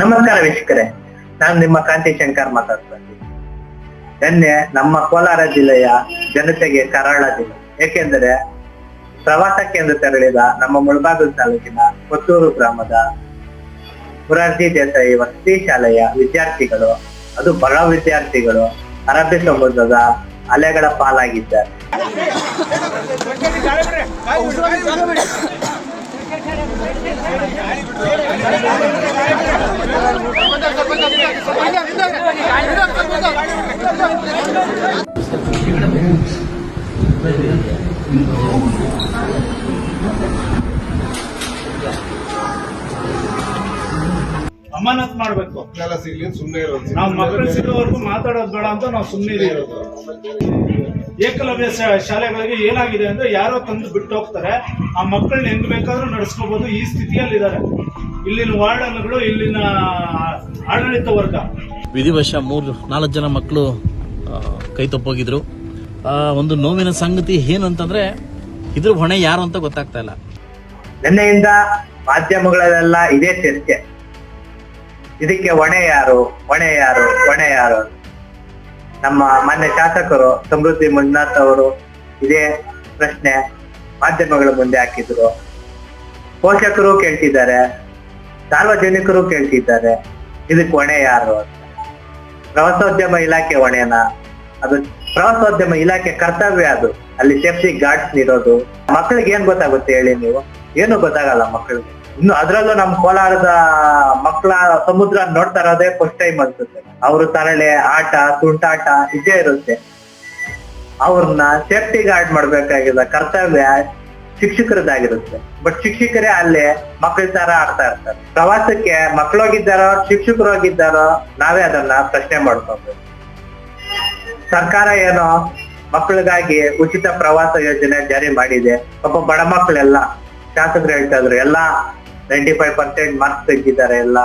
ನಮಸ್ಕಾರ ವೀಕ್ಷಕರೇ ನಾನು ನಿಮ್ಮ ಕಾಂತಿ ಶಂಕರ್ ಮಾತಾಡ್ತೀನಿ ನಿನ್ನೆ ನಮ್ಮ ಕೋಲಾರ ಜಿಲ್ಲೆಯ ಜನತೆಗೆ ಕರಾಳ ದಿನ ಏಕೆಂದರೆ ಎಂದು ತೆರಳಿದ ನಮ್ಮ ಮುಳಬಾಗಿಲು ತಾಲೂಕಿನ ಕೊತ್ತೂರು ಗ್ರಾಮದ ಮುರಾರ್ಜಿ ದೇಸಾಯಿ ವಸತಿ ಶಾಲೆಯ ವಿದ್ಯಾರ್ಥಿಗಳು ಅದು ಬಡ ವಿದ್ಯಾರ್ಥಿಗಳು ಅರಬ್ಬಿ ಸಮುದ್ರದ ಅಲೆಗಳ ಪಾಲಾಗಿದ್ದಾರೆ ಮಕ್ಕಳೆಲ್ಲ ಸಿಗ್ಲಿ ಸುಮ್ಮನೆ ಇರೋದು ನಾವು ಮಕ್ಕಳು ಸಿಗೋವರೆಗೂ ಮಾತಾಡೋದು ಬೇಡ ಅಂತ ನಾವು ಸುಮ್ಮನೆ ಇರೋದು ಏಕಲವ್ಯ ಶಾ- ಶಾಲೆಗಳಿಗೆ ಏನಾಗಿದೆ ಅಂದ್ರೆ ಯಾರೋ ತಂದು ಬಿಟ್ಟು ಹೋಗ್ತಾರೆ. ಆ ಮಕ್ಕಳನ್ನ ಹೆಂಗ್ ಬೇಕಾದ್ರೂ ನಡೆಸ್ಕೋಬಹುದು ಈ ಸ್ಥಿತಿಯಲ್ಲಿ ಇದ್ದಾರೆ ಇಲ್ಲಿನ ವಾರ್ಡನ್ಗಳು ಇಲ್ಲಿನ ಆಡಳಿತ ವರ್ಗ. ವಿಧಿವಶ ಮೂರು ನಾಲ್ಕು ಜನ ಮಕ್ಕಳು ಕೈ ತಪ್ಪೋಗಿದ್ರು. ಆ, ಒಂದು ನೋವಿನ ಸಂಗತಿ ಏನಂತಂದ್ರೆ ಇದ್ರ ಹೊಣೆ ಯಾರು ಅಂತ ಗೊತ್ತಾಗ್ತಾ ಇಲ್ಲ. ನಿನ್ನೆಯಿಂದ ಮಾಧ್ಯಮಗಳಲ್ಲೆಲ್ಲ ಇದೇ ಚರ್ಚೆ. ಇದಕ್ಕೆ ಹೊಣೆ ಯಾರು? ಹೊಣೆ ಯಾರು? ಹೊಣೆ ಯಾರು? ನಮ್ಮ ಮಾನ್ಯ ಶಾಸಕರು ಸಮೃದ್ಧಿ ಮಂಜುನಾಥ್ ಅವರು ಇದೇ ಪ್ರಶ್ನೆ ಮಾಧ್ಯಮಗಳ ಮುಂದೆ ಹಾಕಿದ್ರು. ಪೋಷಕರು ಕೇಳ್ತಿದ್ದಾರೆ, ಸಾರ್ವಜನಿಕರು ಕೇಳ್ತಿದ್ದಾರೆ, ಇದಕ್ಕೆ ಹೊಣೆ ಯಾರು ಪ್ರವಾಸೋದ್ಯಮ ಇಲಾಖೆ ಹೊಣೆನಾ? ಅದು ಪ್ರವಾಸೋದ್ಯಮ ಇಲಾಖೆ ಕರ್ತವ್ಯ ಅದು. ಅಲ್ಲಿ ಸೇಫ್ಟಿ ಗಾರ್ಡ್ಸ್ ಇರೋದು. ಮಕ್ಕಳಿಗೆ ಏನ್ ಗೊತ್ತಾಗುತ್ತೆ ಹೇಳಿ ನೀವು? ಏನು ಗೊತ್ತಾಗಲ್ಲ ಮಕ್ಕಳಿಗೆ ಇನ್ನು ಅದ್ರಲ್ಲೂ ನಮ್ ಕೋಲಾರದ ಮಕ್ಕಳ ಸಮುದ್ರ ನೋಡ್ತಾ ಇರೋದೇ ಫಸ್ಟ್ ಟೈಮ್ ಅನ್ಸುತ್ತೆ. ಅವ್ರ ತರಳೆ ಆಟ, ತುಂಟಾಟ ಇದೇ ಇರುತ್ತೆ. ಅವ್ರನ್ನ ಸೇಫ್ಟಿ ಗಾರ್ಡ್ ಮಾಡ್ಬೇಕಾಗಿಲ್ಲ ಕರ್ತವ್ಯ ಶಿಕ್ಷಕರದಾಗಿರುತ್ತೆ ಬಟ್ ಶಿಕ್ಷಕರೇ ಅಲ್ಲಿ ಮಕ್ಕಳ ತರ ಆಡ್ತಾ ಇರ್ತಾರೆ. ಪ್ರವಾಸಕ್ಕೆ ಮಕ್ಕಳೋಗಿದ್ದಾರೋ ಶಿಕ್ಷಕರು ಹೋಗಿದ್ದಾರೋ ನಾವೇ ಅದನ್ನ ಪ್ರಶ್ನೆ ಮಾಡ್ಕೋಬೇಕು. ಸರ್ಕಾರ ಏನೋ ಮಕ್ಕಳಿಗಾಗಿ ಉಚಿತ ಪ್ರವಾಸ ಯೋಜನೆ ಜಾರಿ ಮಾಡಿದೆ. ಪಾಪ ಬಡ ಮಕ್ಕಳೆಲ್ಲ ಶಾಸಕರು ಹೇಳ್ತಾ ಇದ್ರು, ಎಲ್ಲಾ ನೈಂಟಿ ಫೈವ್ ಪರ್ಸೆಂಟ್ ಮಾರ್ಕ್ಸ್ ತೆಗೆದಿದ್ದಾರೆ ಎಲ್ಲ.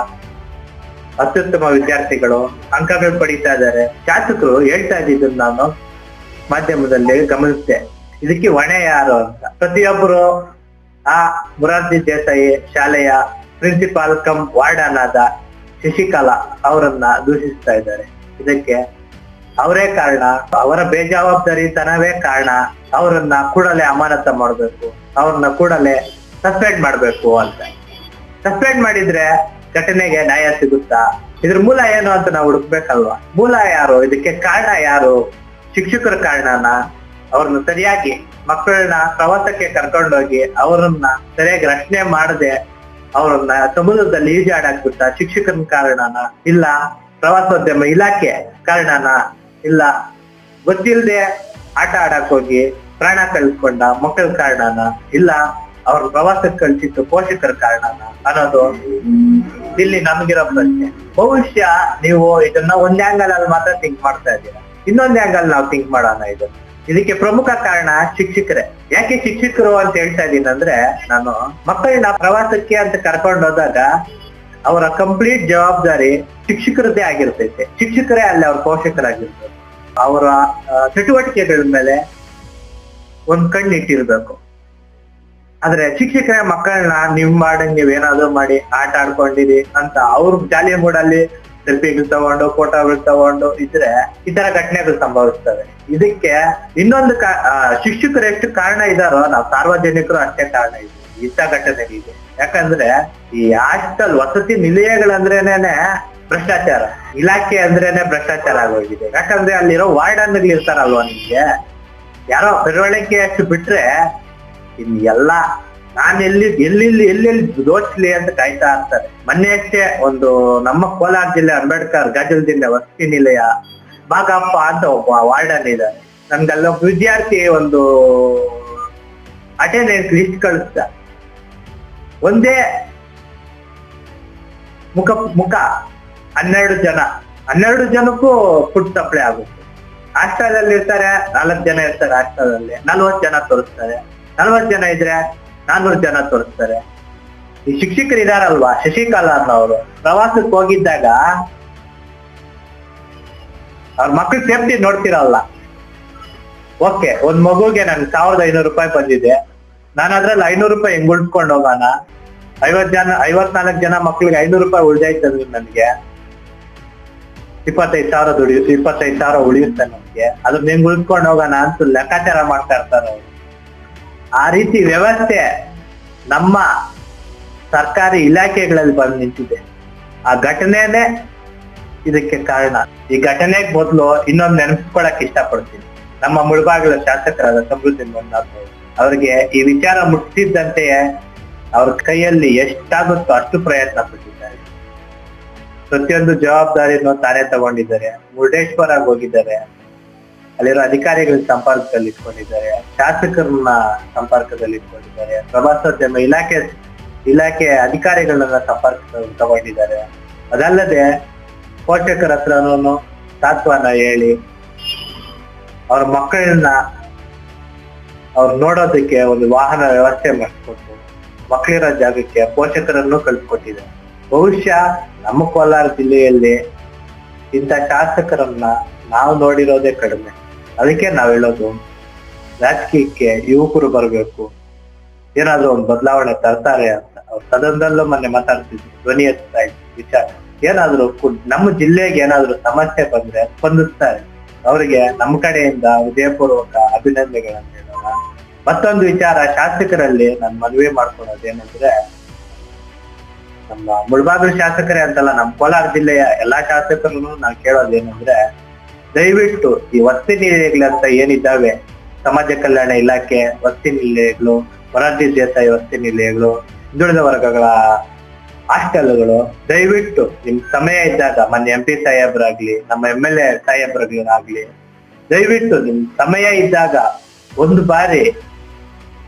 ಅತ್ಯುತ್ತಮ ವಿದ್ಯಾರ್ಥಿಗಳು, ಅಂಕಗಳು ಪಡೀತಾ ಇದ್ದಾರೆ. ಶಾಸಕರು ಹೇಳ್ತಾ ಇದ್ದಿದ್ದು ನಾನು ಮಾಧ್ಯಮದಲ್ಲಿ ಗಮನಿಸಿದೆ. ಇದಕ್ಕೆ ಹೊಣೆ ಯಾರು ಅಂತ. ಪ್ರತಿಯೊಬ್ಬರು ಆ ಮುರಾರ್ಜಿ ದೇಸಾಯಿ ಶಾಲೆಯ ಪ್ರಿನ್ಸಿಪಾಲ್ ಕಮ್ ವಾರ್ಡನ್ ಆದ ಶಶಿಕಲಾ ಅವರನ್ನ ದೂಷಿಸ್ತಾ ಇದ್ದಾರೆ. ಇದಕ್ಕೆ ಅವರೇ ಕಾರಣ. ಅವರ ಬೇಜವಾಬ್ದಾರಿತನವೇ ಕಾರಣ. ಅವರನ್ನ ಕೂಡಲೇ ಅಮಾನತ ಮಾಡಬೇಕು. ಅವ್ರನ್ನ ಕೂಡಲೇ ಸಸ್ಪೆಂಡ್ ಮಾಡಬೇಕು ಅಂತ. ಸಸ್ಪೆಂಡ್ ಮಾಡಿದ್ರೆ ಘಟನೆಗೆ ನ್ಯಾಯ ಸಿಗುತ್ತಾ? ಇದ್ರ ಮೂಲ ಏನು ಅಂತ ನಾವು ಹುಡುಕ್ಬೇಕಲ್ವಾ? ಮೂಲ ಯಾರು? ಇದಕ್ಕೆ ಕಾರಣ ಯಾರು? ಶಿಕ್ಷಕರ ಕಾರಣನ? ಅವ್ರನ್ನ ಸರಿಯಾಗಿ ಮಕ್ಕಳನ್ನ ಪ್ರವಾಸಕ್ಕೆ ಕರ್ಕೊಂಡೋಗಿ ಅವರನ್ನ ಸರಿಯಾಗಿ ರಕ್ಷಣೆ ಮಾಡದೆ ಅವರನ್ನ ಸಮುದ್ರದಲ್ಲಿ ಈಜಾಡಾಕ್ಬಿಟ್ಟ ಶಿಕ್ಷಕರ ಕಾರಣನ? ಇಲ್ಲ, ಪ್ರವಾಸೋದ್ಯಮ ಇಲಾಖೆ ಕಾರಣನ? ಇಲ್ಲ ಗೊತ್ತಿಲ್ಲದೆ ಆಟ ಆಡಕ್ ಹೋಗಿ ಪ್ರಾಣ ಕಳ್ಕೊಂಡ ಮಕ್ಕಳ ಕಾರಣನ? ಇಲ್ಲ ಅವ್ರ ಪ್ರವಾಸಕ್ಕೆ ಕಳಿಸಿದ್ದು ಪೋಷಕರ ಕಾರಣನ ಅನ್ನೋದು ಇಲ್ಲಿ ನಮ್ಗಿರೋ ಪ್ರಶ್ನೆ ಬಹುಶಃ ನೀವು ಇದನ್ನ ಒಂದ್ ಆಂಗಲ್ ಅಲ್ಲಿ ಮಾತ್ರ ಥಿಂಕ್ ಮಾಡ್ತಾ ಇದ್ದೀರಾ. ಇನ್ನೊಂದ್ ಆಂಗಲ್ ನಾವು ಥಿಂಕ್ ಮಾಡೋಣ ಇದು. ಇದಕ್ಕೆ ಪ್ರಮುಖ ಕಾರಣ ಶಿಕ್ಷಕರೇ. ಯಾಕೆ ಶಿಕ್ಷಕರು ಅಂತ ಹೇಳ್ತಾ ಇದ್ದೀನಿ ಅಂದ್ರೆ ನಾನು ಮಕ್ಕಳನ್ನ ಪ್ರವಾಸಕ್ಕೆ ಅಂತ ಕರ್ಕೊಂಡು ಹೋದಾಗ ಅವರ ಕಂಪ್ಲೀಟ್ ಜವಾಬ್ದಾರಿ ಶಿಕ್ಷಕರದ್ದೇ ಆಗಿರ್ತೈತೆ. ಶಿಕ್ಷಕರೇ ಅಲ್ಲಿ, ಅವ್ರ ಪೋಷಕರಾಗಿರ್ತಾರೆ. ಅವರ ಚಟುವಟಿಕೆಗಳ ಮೇಲೆ ಒಂದ್ ಕಣ್ಣು ಇಟ್ಟಿರ್ಬೇಕು ಆದ್ರೆ ಶಿಕ್ಷಕರ ಮಕ್ಕಳನ್ನ ನಿಮ್ ಮಾಡಂಗ್ ನೀವ್ ಏನಾದ್ರು ಮಾಡಿ ಆಟ ಆಡ್ಕೊಂಡಿರಿ ಅಂತ ಅವ್ರ ಜಾಲಿ ಮೂಡಲ್ಲಿ ಸೆಲ್ಫಿಗಳು ತಗೊಂಡು ಫೋಟೋಗಳು ತಗೊಂಡು ಇದ್ರೆ ಈ ತರ ಘಟನೆಗಳು ಸಂಭವಿಸ್ತವೆ ಇದಕ್ಕೆ ಇನ್ನೊಂದು ಶಿಕ್ಷಕರು ಎಷ್ಟು ಕಾರಣ ಇದಾರೋ ನಾವು ಸಾರ್ವಜನಿಕರು ಅಷ್ಟೇ ಕಾರಣ ಇದೆ. ಇಂಥ ಘಟನೆಗಳಿದೆ ಯಾಕಂದ್ರೆ ಈ ಹಾಸ್ಟೆಲ್ ವಸತಿ ನಿಲಯಗಳಂದ್ರೇನೆ ಭ್ರಷ್ಟಾಚಾರ. ಇಲಾಖೆ ಅಂದ್ರೇನೆ ಭ್ರಷ್ಟಾಚಾರ ಆಗೋಗಿದೆ. ಯಾಕಂದ್ರೆ ಅಲ್ಲಿರೋ ವಾರ್ಡನ್ಗಳು ಇರ್ತಾರಲ್ವಾ ನಿಮ್ಗೆ? ಯಾರೋ ಬೆರವಣಿಗೆ ಅಷ್ಟು ಬಿಟ್ರೆ ಇನ್ ಎಲ್ಲ ನಾನು ಎಲ್ಲಿ, ಎಲ್ಲೆಲ್ಲಿ ಎಲ್ಲೆಲ್ಲಿ ದೋಚ್ಲಿ ಅಂತ ಕಾಯ್ತಾ ಇರ್ತಾರೆ. ಮೊನ್ನೆ ಅಷ್ಟೇ ಒಂದು ನಮ್ಮ ಕೋಲಾರ ಜಿಲ್ಲೆ ಅಂಬೇಡ್ಕರ್ ಗಜಲ್ ಜಿಲ್ಲೆ ವಸತಿ ನಿಲಯ, ಬಾಗಪ್ಪ ಅಂತ ಒಬ್ಬ ವಾರ್ಡನ್ ಇದೆ. ನನ್ಗಲ್ಲೊಬ್ಬ ವಿದ್ಯಾರ್ಥಿ ಒಂದು ಅಟೆಂಡೆನ್ಸ್ ಲಿಸ್ಟ್ ಕಳಿಸ್ದ. ಒಂದೇ ಮುಖ ಮುಖ, ಹನ್ನೆರಡು ಜನ. ಹನ್ನೆರಡು ಜನಕ್ಕೂ ಫುಡ್ ಸಪ್ಲೈ ಆಗುತ್ತೆ. ಹಾಸ್ಟೆಲ್ ಅಲ್ಲಿ ಇರ್ತಾರೆ, ನಾಲ್ಕು ಜನ ಇರ್ತಾರೆ ಹಾಸ್ಟೆಲ್ ಅಲ್ಲಿ. ನಲ್ವತ್ತು ಜನ ತೋರಿಸ್ತಾರೆ. ನಲ್ವತ್ತು ಜನ ಇದ್ರೆ ನಾನ್ನೂರು ಜನ ತೋರಿಸ್ತಾರೆ. ಈ ಶಿಕ್ಷಕರು ಇದಾರಲ್ವಾ? ಶಶಿಕಲಾ ಅನ್ನೋರು ಪ್ರವಾಸಕ್ಕೆ ಹೋಗಿದ್ದಾಗ ಅವ್ರ ಮಕ್ಳು ಸೇಫ್ಟಿ ನೋಡ್ತಿರಲ್ಲ. ಓಕೆ, ಒಂದ್ ಮಗುಗೆ ನನ್ ಸಾವಿರದ ಐನೂರು ರೂಪಾಯಿ ಬಂದಿದೆ. ನಾನು ಅದ್ರಲ್ಲಿ ಐನೂರು ರೂಪಾಯಿ ಹೆಂಗ್ ಉಳ್ಸ್ಕೊಂಡು ಹೋಗೋಣ? ಐವತ್ ಜನ, ಐವತ್ನಾಲ್ಕು ಜನ ಮಕ್ಳಿಗೆ ಐನೂರು ರೂಪಾಯಿ ಉಳ್ದಾಯ್ತಂದ್ರೆ ನನ್ಗೆ. ಇಪ್ಪತ್ತೈದು ಸಾವಿರ ದುಡಿಯುತ್ತೆ ಇಪ್ಪತ್ತೈದು ಸಾವಿರ ಉಳಿಯುತ್ತೆ ನಮ್ಗೆ ಅದನ್ನ ಹೆಂಗ್ ಉಳ್ಸ್ಕೊಂಡು ಹೋಗೋಣ ಅಂತ ಲೆಕ್ಕಾಚಾರ ಮಾಡ್ತಾ ಇರ್ತಾರೆ ಅವ್ರು. ಆ ರೀತಿ ವ್ಯವಸ್ಥೆ ನಮ್ಮ ಸರ್ಕಾರಿ ಇಲಾಖೆಗಳಲ್ಲಿ ಬಂದು ನಿಂತಿದೆ. ಆ ಘಟನೆನೇ ಇದಕ್ಕೆ ಕಾರಣ. ಈ ಘಟನೆಗೆ ಮೊದಲು ಇನ್ನೊಂದು ನೆನಪಿಸ್ಕೊಳಕ್ ಇಷ್ಟಪಡ್ತೀನಿ. ನಮ್ಮ ಮುಳಬಾಗಿಲ ಶಾಸಕರಾದ ಸಮೃದ್ಧಿ ಅವರು. ಅವ್ರಿಗೆ ಈ ವಿಚಾರ ಮುಟ್ಟಿದ್ದಂತೆಯೇ ಅವ್ರ ಕೈಯಲ್ಲಿ ಎಷ್ಟಾಗುತ್ತೋ ಅಷ್ಟು ಪ್ರಯತ್ನ ಪಟ್ಟಿದ್ದಾರೆ. ಪ್ರತಿಯೊಂದು ಜವಾಬ್ದಾರಿಯನ್ನು ತಾನೇ ತಗೊಂಡಿದ್ದಾರೆ. ಮುರುಡೇಶ್ವರ ಹೋಗಿದ್ದಾರೆ. ಅಲ್ಲಿರೋ ಅಧಿಕಾರಿಗಳ ಸಂಪರ್ಕದಲ್ಲಿ ಇಟ್ಕೊಂಡಿದ್ದಾರೆ ಶಾಸಕರನ್ನ ಸಂಪರ್ಕದಲ್ಲಿ ಇಟ್ಕೊಂಡಿದ್ದಾರೆ ಪ್ರವಾಸೋದ್ಯಮ ಇಲಾಖೆ ಇಲಾಖೆ ಅಧಿಕಾರಿಗಳನ್ನ ಸಂಪರ್ಕ ತಗೊಂಡಿದ್ದಾರೆ ಅದಲ್ಲದೆ ಪೋಷಕರ ಹತ್ರನೂ ಸಾತ್ವನ ಹೇಳಿ ಅವ್ರ ಮಕ್ಕಳನ್ನ ಅವ್ರು ನೋಡೋದಕ್ಕೆ ಒಂದು ವಾಹನ ವ್ಯವಸ್ಥೆ ಮಾಡಿಕೊಟ್ಟು ಮಕ್ಕಳಿರೋ ಜಾಗಕ್ಕೆ ಪೋಷಕರನ್ನು ಕಳ್ಸಿಕೊಟ್ಟಿದ್ದಾರೆ. ಬಹುಶಃ ನಮ್ಮ ಕೋಲಾರ ಜಿಲ್ಲೆಯಲ್ಲಿ ಇಂಥ ಶಾಸಕರನ್ನ ನಾವು ನೋಡಿರೋದೇ ಕಡಿಮೆ. ಅದಕ್ಕೆ ನಾವ್ ಹೇಳೋದು, ರಾಜಕೀಯಕ್ಕೆ ಯುವಕರು ಬರಬೇಕು. ಏನಾದ್ರೂ ಒಂದು ಬದಲಾವಣೆ ತರ್ತಾರೆ ಅಂತ. ಅವ್ರು ಸದನದಲ್ಲೂ ಮೊನ್ನೆ ಮಾತಾಡ್ತಿದ್ರು, ಧ್ವನಿ ಎತ್ತಾ ಇದ್ರು, ವಿಚಾರ. ಏನಾದ್ರೂ ನಮ್ಮ ಜಿಲ್ಲೆಗೆ ಏನಾದ್ರೂ ಸಮಸ್ಯೆ ಬಂದ್ರೆ ಸ್ಪಂದಿಸ್ತಾರೆ ಅವರಿಗೆ ನಮ್ಮ ಕಡೆಯಿಂದ ಹೃದಯಪೂರ್ವಕ ಅಭಿನಂದನೆಗಳನ್ನ ಹೇಳೋಣ. ಮತ್ತೊಂದು ವಿಚಾರ, ಶಾಸಕರಲ್ಲಿ ನಾನು ಮದುವೆ ಮಾಡ್ಕೊಳೋದೇನಂದ್ರೆ ನಮ್ಮ ಮುಳಬಾಗಿಲು ಶಾಸಕರೇ ಅಂತಲ್ಲ, ನಮ್ಮ ಕೋಲಾರ ಜಿಲ್ಲೆಯ ಎಲ್ಲಾ ಶಾಸಕರನ್ನು ನಾನು ಕೇಳೋದೇನಂದ್ರೆ ದಯವಿಟ್ಟು ಈ ವಸತಿ ನಿಲಯಗಳಂತ ಏನಿದ್ದಾವೆ, ಸಮಾಜ ಕಲ್ಯಾಣ ಇಲಾಖೆ, ವಸತಿ ನಿಲಯಗಳು ಮೊರಾರ್ಜಿ ದೇಸಾಯಿ ವಸತಿ ನಿಲಯಗಳು, ಹಿಂದುಳಿದ ವರ್ಗಗಳ ಹಾಸ್ಟೆಲ್ಗಳು, ದಯವಿಟ್ಟು ನಿಮ್ ಸಮಯ ಇದ್ದಾಗ ಮೊನ್ನೆ ಎಂ ಪಿ ಸಾಹೇಬ್ರಾಗ್ಲಿ, ನಮ್ಮ ಎಂ ಎಲ್ ಎ ಸಾಹೇಬ್ರಾಗ್ಲಿ ದಯವಿಟ್ಟು ನಿಮ್ ಸಮಯ ಇದ್ದಾಗ ಒಂದು ಬಾರಿ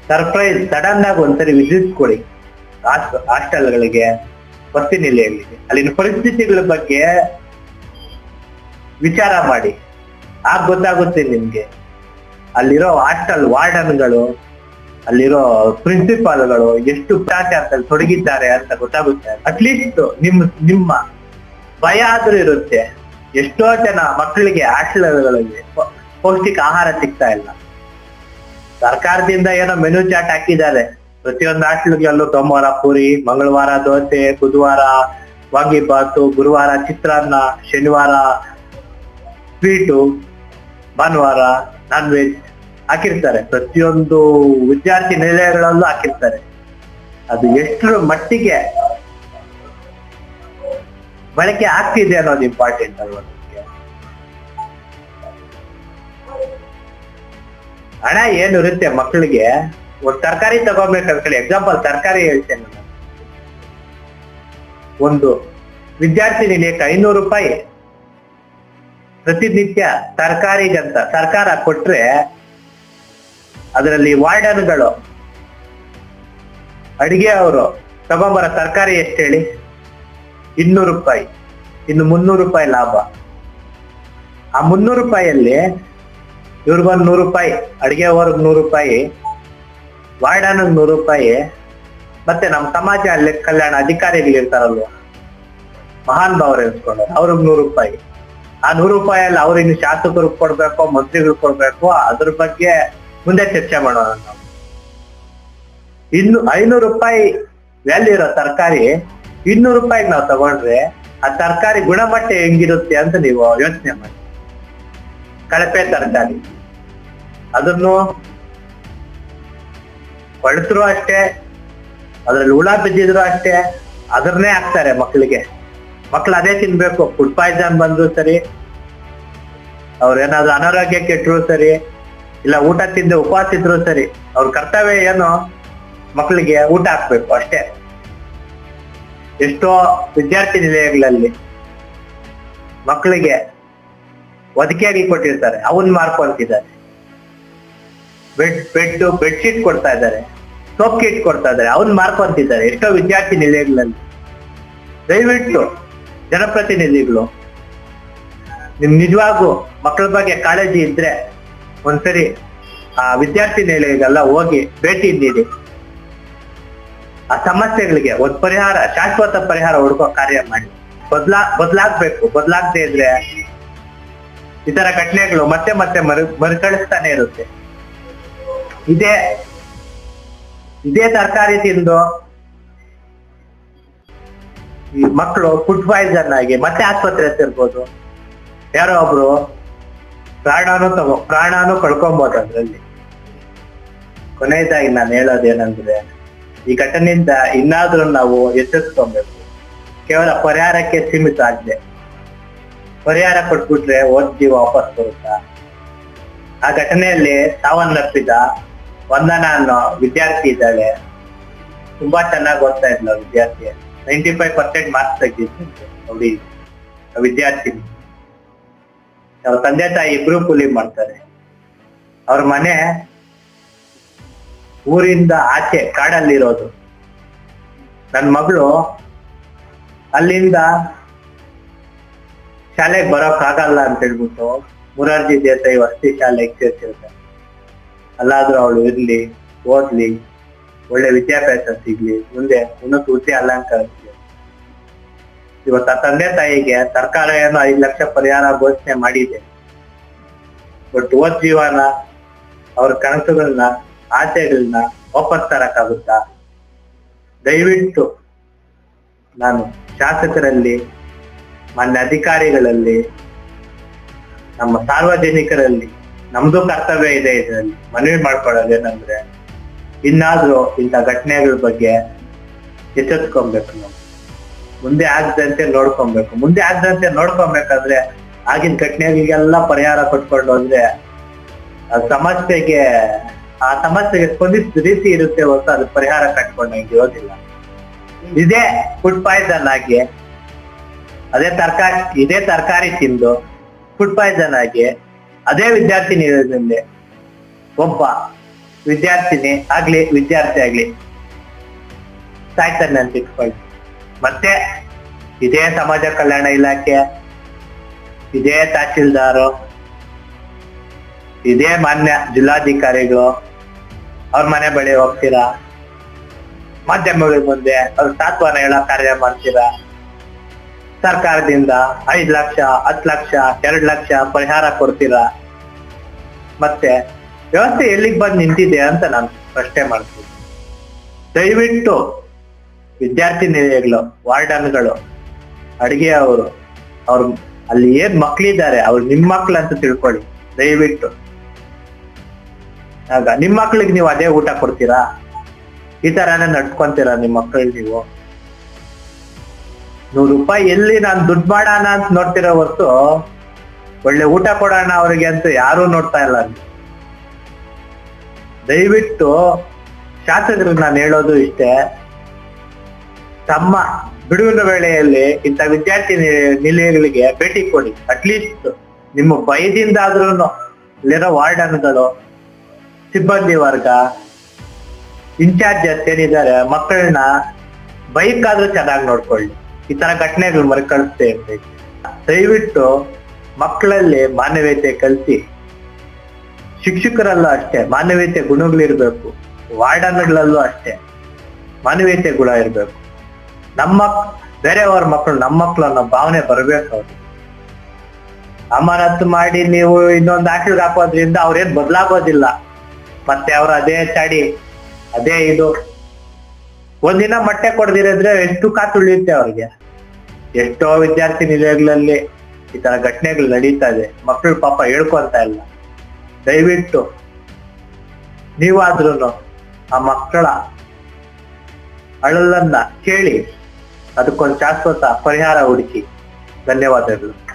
ಸರ್ಪ್ರೈಸ್ ಸಡನ್ ಆಗಿ ಒಂದ್ಸರಿ ವಿಸಿಟ್ ಕೊಡಿ. ಹಾಸ್ಟೆಲ್ಗಳಿಗೆ, ವಸತಿ ನಿಲಯಗಳಿಗೆ, ಅಲ್ಲಿನ ಪರಿಸ್ಥಿತಿಗಳ ಬಗ್ಗೆ ವಿಚಾರ ಮಾಡಿ. ಆಗ ಗೊತ್ತಾಗುತ್ತೆ ನಿಮ್ಗೆ. ಅಲ್ಲಿರೋ ಹಾಸ್ಟೆಲ್ ವಾರ್ಡನ್ಗಳು, ಅಲ್ಲಿರೋ ಪ್ರಿನ್ಸಿಪಾಲ್ಗಳು ಎಷ್ಟು ಭ್ರಷ್ಟಾಚಾರದಲ್ಲಿ ತೊಡಗಿದ್ದಾರೆ ಅಂತ ಗೊತ್ತಾಗುತ್ತೆ. ಅಟ್ಲೀಸ್ಟ್ ನಿಮ್, ನಿಮ್ಮ ಭಯ ಆದ್ರೂ ಇರುತ್ತೆ. ಎಷ್ಟೋ ಜನ ಮಕ್ಕಳಿಗೆ ಹಾಸ್ಟೆಲ್ಗಳಲ್ಲಿ ಪೌಷ್ಟಿಕ ಆಹಾರ ಸಿಗ್ತಾ ಇಲ್ಲ. ಸರ್ಕಾರದಿಂದ ಏನೋ ಮೆನು ಚಾಟ್ ಹಾಕಿದ್ದಾರೆ. ಪ್ರತಿಯೊಂದು ಹಾಸ್ಟೆಲ್ಗಳಲ್ಲೂ ಸೋಮವಾರ ಪೂರಿ, ಮಂಗಳವಾರ ದೋಸೆ, ಬುಧವಾರ ವಾಂಗಿಬಾತು ಗುರುವಾರ ಚಿತ್ರಾನ್ನ, ಶನಿವಾರ ಸ್ವೀಟು ಭಾನುವಾರ ನಾನ್ ವೆಜ್ ಹಾಕಿರ್ತಾರೆ. ಪ್ರತಿಯೊಂದು ವಿದ್ಯಾರ್ಥಿ ನಿಲಯಗಳಲ್ಲೂ ಹಾಕಿರ್ತಾರೆ. ಅದು ಎಷ್ಟರ ಮಟ್ಟಿಗೆ ಬಳಕೆ ಆಗ್ತಿದೆ ಅನ್ನೋದು ಇಂಪಾರ್ಟೆಂಟ್ ಅಲ್ವಾ? ಹಣ ಏನು ಇರುತ್ತೆ ಮಕ್ಕಳಿಗೆ? ಒಂದು ತರಕಾರಿ ತಗೋಬೇಕು ಅನ್ಕೊಳ್ಳಿ ಎಕ್ಸಾಂಪಲ್ ತರಕಾರಿ ಹೇಳ್ತೇನೆ ಒಂದು ವಿದ್ಯಾರ್ಥಿ ಐನೂರು ರೂಪಾಯಿ. ಪ್ರತಿನಿತ್ಯ ತರಕಾರಿಗಂತ ಸರ್ಕಾರ ಕೊಟ್ರೆ ಅದರಲ್ಲಿ ವಾರ್ಡನ್ಗಳು, ಅಡಿಗೆ ಅವರು, ತಗೊಂಬರ ತರಕಾರಿ ಎಷ್ಟು ಹೇಳಿ ಇನ್ನೂರು ರೂಪಾಯಿ, ಇನ್ನು ಮುನ್ನೂರು ರೂಪಾಯಿ ಲಾಭ. ಆ ಮುನ್ನೂರು ರೂಪಾಯಿಯಲ್ಲಿ ಇವ್ರಿಗೊಂದು ನೂರು ರೂಪಾಯಿ, ಅಡಿಗೆ ಅವ್ರಿಗೆ ನೂರು ರೂಪಾಯಿ ವಾರ್ಡನ್ಗೆ ನೂರು ರೂಪಾಯಿ, ಮತ್ತೆ ನಮ್ಮ ಸಮಾಜ ಕಲ್ಯಾಣ ಅಧಿಕಾರಿಗಳು ಇರ್ತಾರಲ್ವ ಮಹಾನ್ ಭಾವರು ಎನ್ಸ್ಕೊಂಡವ್ರು ಅವ್ರಿಗೆ ನೂರು ರೂಪಾಯಿ. ಆ ನೂರು ರೂಪಾಯಲ್ಲಿ ಅವ್ರು ಇನ್ನು ಶಾಸಕರು ಕೊಡ್ಬೇಕು, ಮಂತ್ರಿಗಳು ಕೊಡ್ಬೇಕು, ಅದ್ರ ಬಗ್ಗೆ ಮುಂದೆ ಚರ್ಚೆ ಮಾಡೋಣ ನಾವು. ಇನ್ನು ಐನೂರು ರೂಪಾಯಿ ವ್ಯಾಲ್ಯೂ ಇರೋ ತರಕಾರಿ ಇನ್ನೂರು ರೂಪಾಯಿಗೆ ನಾವು ತಗೊಂಡ್ರೆ ಆ ತರಕಾರಿ ಗುಣಮಟ್ಟ ಹೆಂಗಿರುತ್ತೆ ಅಂತ ನೀವು ಯೋಚನೆ ಮಾಡಿ. ಕಳಪೆ ತರಕಾರಿ. ಅದನ್ನು ಕೊಳತರು ಅಷ್ಟೇ, ಅದ್ರಲ್ಲಿ ಹುಳ ಬಿದ್ದಿದ್ರು ಅಷ್ಟೇ, ಅದನ್ನೇ ಹಾಕ್ತಾರೆ ಮಕ್ಕಳಿಗೆ ಮಕ್ಳು ಅದೇ ತಿನ್ಬೇಕು ಫುಡ್ ಪಾಯ್ಸನ್ ಬಂದ್ರು ಸರಿ ಅವ್ರೇನಾದ್ರು ಅನಾರೋಗ್ಯ ಕೆಟ್ಟರು ಸರಿ, ಇಲ್ಲ ಊಟ ತಿಂದು ಉಪವಾಸ ಇದ್ರು ಸರಿ, ಅವ್ರ ಕರ್ತವ್ಯ ಏನು? ಮಕ್ಕಳಿಗೆ ಊಟ ಹಾಕ್ಬೇಕು ಅಷ್ಟೇ. ಎಷ್ಟೋ ವಿದ್ಯಾರ್ಥಿ ನಿಲಯಗಳಲ್ಲಿ ಮಕ್ಕಳಿಗೆ ಒದಕೆಯಾಗಿ ಕೊಟ್ಟಿರ್ತಾರೆ, ಅವನ್ ಮಾರ್ಕೊಂತಿದ್ದಾರೆ ಬೆಡ್ ಬೆಡ್ ಬೆಡ್ಶೀಟ್ ಕೊಡ್ತಾ ಇದ್ದಾರೆ, ಸೋಪ್ ಕಿಟ್ ಕೊಡ್ತಾ ಇದ್ದಾರೆ, ಅವನ್ ಮಾರ್ಕೊಂತಿದ್ದಾರೆ ಎಷ್ಟೋ ವಿದ್ಯಾರ್ಥಿ ನಿಲಯಗಳಲ್ಲಿ. ದಯವಿಟ್ಟು ಜನಪ್ರತಿನಿಧಿಗಳು, ನಿಮ್ ನಿಜವಾಗೂ ಮಕ್ಕಳ ಬಗ್ಗೆ ಕಾಳಜಿ ಇದ್ರೆ ಒಂದ್ಸರಿ ಆ ವಿದ್ಯಾರ್ಥಿ ನಿಲಯಗೆಲ್ಲ ಹೋಗಿ ಭೇಟಿ ನೀಡಿ. ಆ ಸಮಸ್ಯೆಗಳಿಗೆ ಒಂದ್ ಪರಿಹಾರ, ಶಾಶ್ವತ ಪರಿಹಾರ ಹುಡುಕೋ ಕಾರ್ಯ ಮಾಡಿ. ಬದ್ಲಾ, ಬದ್ಲಾಗ್ಬೇಕು. ಬದ್ಲಾಗದೆ ಇದ್ರೆ ಇತರ ತರ ಘಟನೆಗಳು ಮತ್ತೆ ಮತ್ತೆ ಮರು, ಮರುಕಳಿಸ್ತಾನೆ ಇರುತ್ತೆ. ಇದೇ ಇದೇ ತರಕಾರಿ ತಿಂದು ಈ ಮಕ್ಕಳು ಫುಡ್ ಪಾಯ್ಸನ್ ಆಗಿ ಮತ್ತೆ ಆಸ್ಪತ್ರೆ ಸೇರ್ಬೋದು. ಯಾರೋ ಒಬ್ರು ಪ್ರಾಣಾನು ತಗೋ, ಪ್ರಾಣಾನು ಕಳ್ಕೊಬೋದು ಅದ್ರಲ್ಲಿ. ಕೊನೆಯದಾಗಿ ನಾನು ಹೇಳೋದೇನಂದ್ರೆ, ಈ ಘಟನೆಯಿಂದ ಇನ್ನಾದ್ರೂ ನಾವು ಎಚ್ಚರಿಸ್ಕೊಬೇಕು ಕೇವಲ ಪರಿಹಾರಕ್ಕೆ ಸೀಮಿತ ಆಗಿದೆ. ಪರಿಹಾರ ಕೊಟ್ಬಿಟ್ರೆ ಓದ್ ಜೀವ ವಾಪಸ್ ಬರುತ್ತಾ? ಆ ಘಟನೆಯಲ್ಲಿ ಸಾವನ್ನಪ್ಪಿದ ವಂದನ ಅನ್ನೋ ವಿದ್ಯಾರ್ಥಿ ಇದ್ದಾಳೆ. ತುಂಬಾ ಚೆನ್ನಾಗಿ ಓದ್ತಾ ಇದ್ಲು ವಿದ್ಯಾರ್ಥಿ. ನೈಂಟಿ ಫೈವ್ ಪರ್ಸೆಂಟ್ ಮಾರ್ಕ್ಸ್ ತೆಗಿದ್ದಂತೆ ನೋಡಿ ವಿದ್ಯಾರ್ಥಿ ಅವ್ರ ತಂದೆ ತಾಯಿ ಇಬ್ರು ಕೂಲಿ ಮಾಡ್ತಾರೆ. ಅವ್ರ ಮನೆ ಊರಿಂದ ಆಚೆ ಕಾಡಲ್ಲಿರೋದು. ನನ್ ಮಗಳು ಅಲ್ಲಿಂದ ಶಾಲೆಗೆ ಬರೋಕ್ಕಾಗಲ್ಲ ಅಂತ ಹೇಳ್ಬಿಟ್ಟು ಮುರಾರ್ಜಿ ದೇಸಾಯಿ ವಸತಿ ಶಾಲೆಗೆ ಸೇರ್ಸಿರ್ತಾರೆ ಅಲ್ಲಾದ್ರೂ ಅವಳು ಇರ್ಲಿ, ಓದ್ಲಿ ಒಳ್ಳೆ ವಿದ್ಯಾಭ್ಯಾಸ ಸಿಗ್ಲಿ, ಮುಂದೆ ಉನ್ನತ ಹುದ್ದೆ ಅಲಂಕಾರ ಇವತ್ತ ತಂದೆ ತಾಯಿಗೆ ಸರ್ಕಾರ ಏನೋ ಐದು ಲಕ್ಷ ಪರಿಹಾರ ಘೋಷಣೆ ಮಾಡಿದೆ. ಬಟ್ ಓದ್ ಜೀವನ, ಅವ್ರ ಕನಸುಗಳನ್ನ, ಆಸೆಗಳನ್ನ ವಾಪಸ್ ತರಕ್ಕಾಗುತ್ತಾ? ದಯವಿಟ್ಟು ನಾನು ಶಾಸಕರಲ್ಲಿ, ಮಾನ್ಯ ಅಧಿಕಾರಿಗಳಲ್ಲಿ, ನಮ್ಮ ಸಾರ್ವಜನಿಕರಲ್ಲಿ, ನಮ್ದು ಕರ್ತವ್ಯ ಇದೆ ಇದರಲ್ಲಿ ಮನವಿ ಮಾಡ್ಕೊಳ್ಳೋದೇನಂದ್ರೆ ಇನ್ನಾದ್ರೂ ಇಂಥ ಘಟನೆಗಳ ಬಗ್ಗೆ ಎಚ್ಚೆತ್ಕೊಬೇಕು ನಾವು. ಮುಂದೆ ಆಗದಂತೆ ನೋಡ್ಕೊಬೇಕು. ಮುಂದೆ ಆಗದಂತೆ ನೋಡ್ಕೊಬೇಕಾದ್ರೆ ಆಗಿನ ಘಟನೆಗಳಿಗೆಲ್ಲ ಪರಿಹಾರ ಕೊಟ್ಕೊಂಡು ಹೋದ್ರೆ ಆ ಸಮಸ್ಯೆಗೆ ಆ ಸಮಸ್ಯೆಗೆ ಸ್ಪಂದಿಸಿದ ರೀತಿ ಇರುತ್ತೆ ಹೊಸ ಅದು ಪರಿಹಾರ ಕಟ್ಕೊಂಡಂಗೆ ಇರೋದಿಲ್ಲ ಇದೇ ಫುಡ್ ಪಾಯ್ಸನ್ ಆಗಿ, ಅದೇ ತರಕಾರಿ, ಇದೇ ತರಕಾರಿ ತಿಂದು ಫುಡ್ ಪಾಯ್ಸನ್ ಆಗಿ, ಅದೇ ವಿದ್ಯಾರ್ಥಿನಿ ಇರೋದ್ರಿಂದ ಒಬ್ಬ ವಿದ್ಯಾರ್ಥಿನಿ ಆಗ್ಲಿ, ವಿದ್ಯಾರ್ಥಿ ಆಗ್ಲಿ ಸಾಯ್ತಾರೆ ನಾನು ಮತ್ತೆ ಇದೇ ಸಮಾಜ ಕಲ್ಯಾಣ ಇಲಾಖೆ, ಇದೇ ತಹಶೀಲ್ದಾರು ಇದೇ ಮಾನ್ಯ ಜಿಲ್ಲಾಧಿಕಾರಿಗಳು, ಅವ್ರ ಮನೆ ಬಳಿ ಹೋಗ್ತೀರಾ? ಮಾಧ್ಯಮಗಳ ಮುಂದೆ ಅವ್ರ ಸಾತ್ವನ ಹೇಳೋ ಕಾರ್ಯ ಮಾಡ್ತೀರಾ? ಸರ್ಕಾರದಿಂದ ಐದ್ ಲಕ್ಷ, ಹತ್ತು ಲಕ್ಷ, ಎರಡ್ ಲಕ್ಷ ಪರಿಹಾರ ಕೊಡ್ತೀರಾ? ಮತ್ತೆ ವ್ಯವಸ್ಥೆ ಎಲ್ಲಿಗೆ ಬಂದು ನಿಂತಿದೆ ಅಂತ ನಾನು ಪ್ರಶ್ನೆ ಮಾಡ್ತೀನಿ. ದಯವಿಟ್ಟು ವಿದ್ಯಾರ್ಥಿ ನಿಲಯಗಳು, ವಾರ್ಡನ್ಗಳು, ಅಡಿಗೆ ಅವರು, ಅವ್ರ ಅಲ್ಲಿ ಏನ್ ಮಕ್ಳಿದ್ದಾರೆ, ಅವ್ರು ನಿಮ್ ಮಕ್ಳು ಅಂತ ತಿಳ್ಕೊಳ್ಳಿ, ದಯವಿಟ್ಟು. ಆಗ ನಿಮ್ ಮಕ್ಳಿಗೆ ನೀವು ಅದೇ ಊಟ ಕೊಡ್ತೀರಾ? ಈ ತರಾನೇ ನಡ್ಕೊಂತೀರಾ ನಿಮ್ ಮಕ್ಳಿಗೆ ನೀವು? ನೂರು ರೂಪಾಯಿ ಎಲ್ಲಿ ನಾನು ದುಡ್ಡು ಮಾಡೋಣ ಅಂತ ನೋಡ್ತಿರೋ ಹೊರ್ತು ಒಳ್ಳೆ ಊಟ ಕೊಡೋಣ ಅವ್ರಿಗೆ ಅಂತ ಯಾರು ನೋಡ್ತಾ ಇಲ್ಲ. ದಯವಿಟ್ಟು ಶಾಸಕರು ನಾನು ಹೇಳೋದು ಇಷ್ಟೇ, ತಮ್ಮ ಬಿಡುವಿನ ವೇಳೆಯಲ್ಲಿ ಇಂಥ ವಿದ್ಯಾರ್ಥಿ ನಿಲಯಗಳಿಗೆ ಭೇಟಿ ಕೊಡಿ. ಅಟ್ಲೀಸ್ಟ್ ನಿಮ್ಮ ಭಯದಿಂದ ಆದ್ರೂ ಇಲ್ಲಿರೋ ವಾರ್ಡನ್ಗಳು, ಸಿಬ್ಬಂದಿ ವರ್ಗ, ಇನ್ಚಾರ್ಜಸ್ ಏನಿದ್ದಾರೆ, ಮಕ್ಕಳನ್ನ ಬೈಕ್ ಆದ್ರೂ ಚೆನ್ನಾಗಿ ನೋಡ್ಕೊಳ್ಳಿ. ಈ ತರ ಘಟನೆಗಳು ಮರುಕಳಿಸ್ತೇ ದಯವಿಟ್ಟು ಮಕ್ಕಳಲ್ಲಿ ಮಾನವೀಯತೆ ಕಲಿಸಿ. ಶಿಕ್ಷಕರಲ್ಲೂ ಅಷ್ಟೇ, ಮಾನವೀಯತೆ ಗುಣಗಳಿರ್ಬೇಕು, ವಾರ್ಡನ್ಗಳಲ್ಲೂ ಅಷ್ಟೇ, ಮಾನವೀಯತೆ ಗುಣ ಇರಬೇಕು. ನಮ್ಮ, ಬೇರೆಯವ್ರ ಮಕ್ಕಳು ನಮ್ಮ ಮಕ್ಕಳು ಅನ್ನೋ ಭಾವನೆ ಬರ್ಬೇಕು ಅವ್ರು ಅಮಾನತ್ತು ಮಾಡಿ ನೀವು ಇನ್ನೊಂದು ಹಾಕಿಗೆ ಹಾಕೋದ್ರಿಂದ ಅವ್ರೇನು ಬದಲಾಗೋದಿಲ್ಲ. ಮತ್ತೆ ಅವ್ರ ಅದೇ ಚಾಡಿ ಅದೇ ಇದು. ಒಂದಿನ ಮೊಟ್ಟೆ ಕೊಡದಿರಿದ್ರೆ ಎಷ್ಟು ಕಾತುಳಿಯುತ್ತೆ ಅವ್ರಿಗೆ? ಎಷ್ಟೋ ವಿದ್ಯಾರ್ಥಿ ನಿಲಯಗಳಲ್ಲಿ ಈ ತರ ಘಟನೆಗಳು ನಡೀತಾ ಇದೆ. ಮಕ್ಕಳು ಪಾಪ ಹೇಳ್ಕೊಂತ ಇಲ್ಲ. ದಯವಿಟ್ಟು ನೀವಾದ್ರೂ ಆ ಮಕ್ಕಳ ಅಳಲನ್ನ ಕೇಳಿ ಅದಕ್ಕೊಂದು ಶಾಶ್ವತ ಪರಿಹಾರ ಹುಡುಕಿ. ಧನ್ಯವಾದಗಳು.